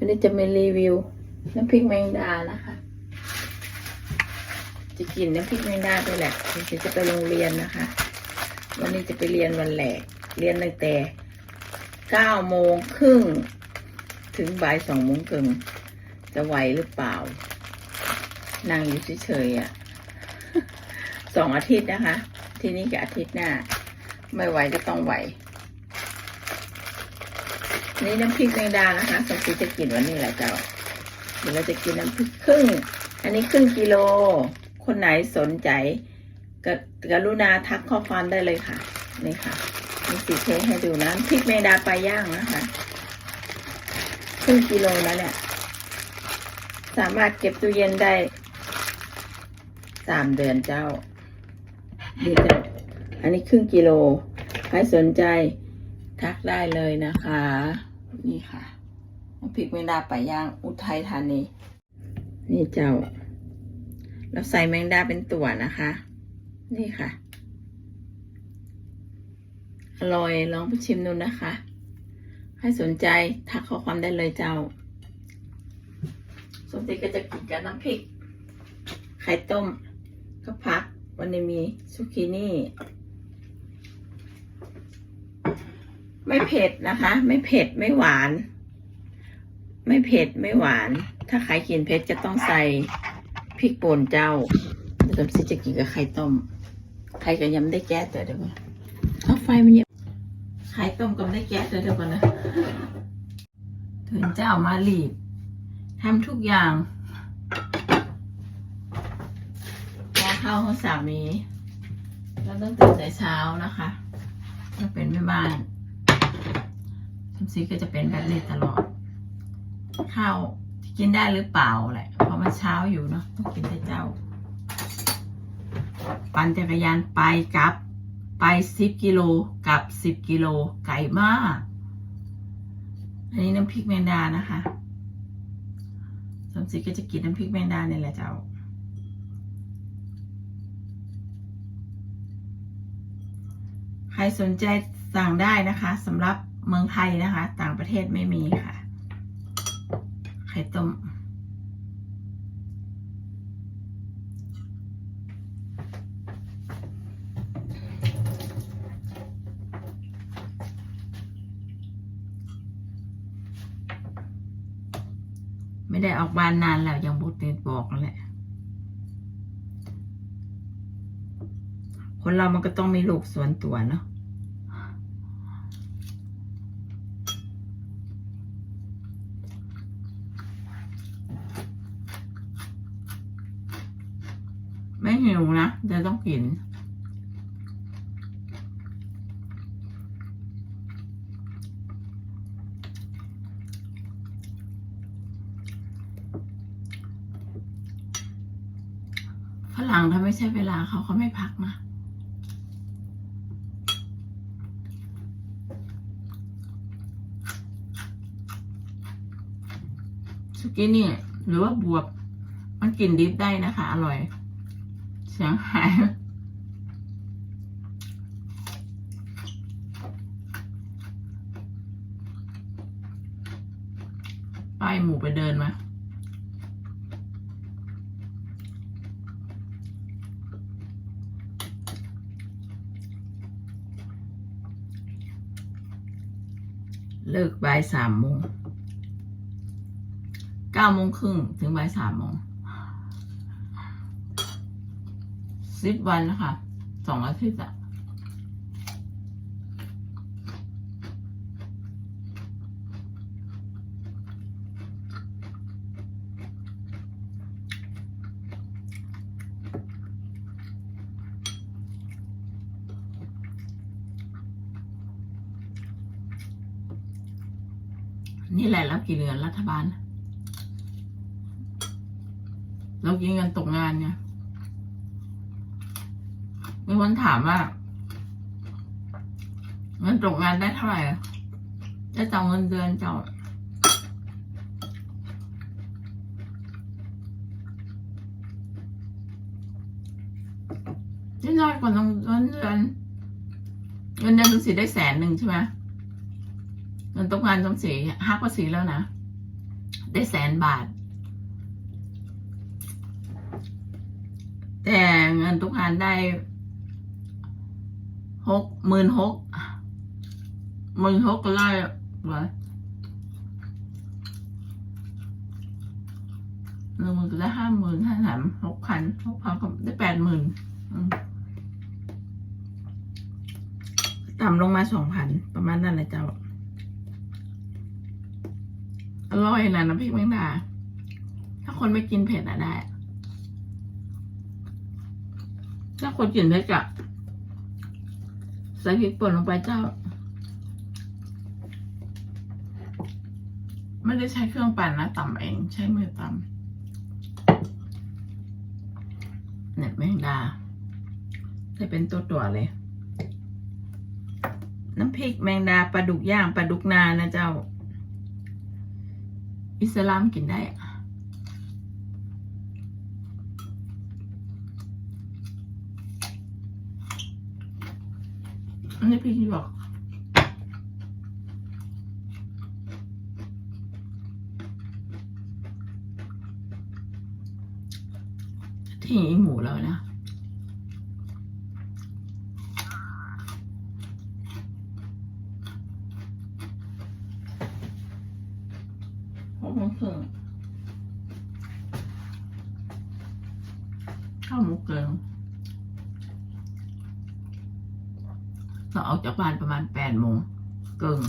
วันนี้จะมารีวิวน้ำพริกแมงดานะคะ จะกินน้ำพริกแมงดาไปแหละเดี๋ยวจะไปโรงเรียนนะคะ วันนี้จะไปเรียนวันแหลก เรียนตั้งแต่เก้าโมงครึ่งถึงบ่ายสองโมงครึ่งจะไหวหรือเปล่า นั่งอยู่เฉยๆอะสองอาทิตย์นะคะ ทีนี้กับอาทิตย์หน้า ไม่ไหวก็ต้องไหว นี่น้ำพริกแมงดานะคะสมศรีจะกินวันนี้แหละเจ้า เดี๋ยวเราจะกินน้ำพริกครึ่ง อันนี้ครึ่งกิโล คนไหนสนใจกกรุณาทักข้อความได้เลยค่ะ นี่ค่ะมีสีเทให้ดูนะพริกแมงดาปลาย่างนะคะ ครึ่งกิโลแล้วเนี่ย สามารถเก็บตู้เย็นได้สามเดือนเจ้าดีเจ้าอันนี้ครึ่งกิโล ใครสนใจทักได้เลยนะคะ นี่ค่ะน้ำพริกแมงดาป่าย่างอุทัยธานี นี่เจ้า เราใส่แมงดาเป็นตัวนะคะ นี่ค่ะ อร่อยลองไปชิมดูนะคะให้สนใจทักข้อความได้เลยเจ้าสมติก็จะกินกับน้ำพริก ไข่ต้มก็พัก วันนี้มีซุกินี่ ไม่เผ็ดนะคะ ไม่เผ็ดไม่หวาน ไม่เผ็ดไม่หวาน ถ้าใครกินเผ็ดจะต้องใส่พริกป่นเจ้าสมศรีจะกินกับไข่ต้มไข่กับยำได้แก๊สเดี๋ยวเดี๋ยวก่อนเอาไฟมันเยอะไข่ต้มกับได้แก๊สเดี๋ยวเดี๋ยวก่อนนะถึงเจ้ามาหลีบทำทุกอย่างพอเข้าห้องสามีเราต้องตื่นแต่เช้านะคะถ้าเป็นแม่บ้าน ซีก็จะเป็นแบบนี้ตลอด ข้าวที่กินได้หรือเปล่าแหละเพราะมันเช้าอยู่เนาะต้องกินแต่เจ้า ปั่นจักรยานไปกลับ ไปสิบกิโลกลับสิบกิโลไกลมาก อันนี้น้ำพริกแมงดานะคะสมศรีก็จะกินน้ำพริกแมงดาเนี่ยแหละเจ้าใครสนใจสั่งได้นะคะสำหรับ เมืองไทยนะคะ ต่างประเทศไม่มีค่ะ ไข่ต้ม ไม่ได้ออกบ้านนานแล้ว ยังบุตรเนบอกแหละคนเรามันก็ต้องมีโลกส่วนตัวเนาะ หิวนะจะต้องกิน ฝรั่งถ้าไม่ใช่เวลาเขาเขาไม่พักนะสุกี้นี่หรือว่าบวบ มันกินดิบได้นะคะ อร่อย สียงหายป้ายหมูไปเดินมาเลิกบ่ายสามโมงเก้าโมงครึ่งถึงบ่ายสามโมง สิบวันนะคะสองอาทิตย์อะนี่แหละรับกี่เดือนรัฐบาล เรากินกันตกงานเนี่ย มีคนถามว่าเงินตกงานได้เท่าไหร่อะได้ต่อเงินเดือนจ้าที่น้อยกว่าเงินเดือนเงินเดือนต้องสีได้แสนหนึ่งใช่ไหมเงินตกงานต้องสีห้าภาษีแล้วนะ ได้แสนบาท แต่เงินทุกอันได้ หกหมื่นหกหมื่นหกก็ได้เหรอหนึ่งหมื่นก็ได้ห้าหมื่นห้าสามหกพันหกพันก็ได้แปดหมื่นต่ำลงมาสองพันประมาณนั้นแหละเจ้าอร่อยนะน้ำพริกแมงดา ถ้าคนไม่กินเผ็ดอะได้ ถ้าคนกินเผ็ดอะ ใส่พริกป่นลงไปเจ้า ไม่ได้ใช้เครื่องปั่นนะตำเอง ใช้มือตำเนี่ยแมงดาจะเป็นตัวตัวเลย น้ำพริกแมงดาปลาดุกย่างปลาดุกนานะเจ้า อิสลามกินได้อะ อันนี้พี่บอกที่หมูแล้วนะหกโมงครึ่งข้าวหมูเกลือ เราออกจากบ้านประมาณแปดโมงเกิง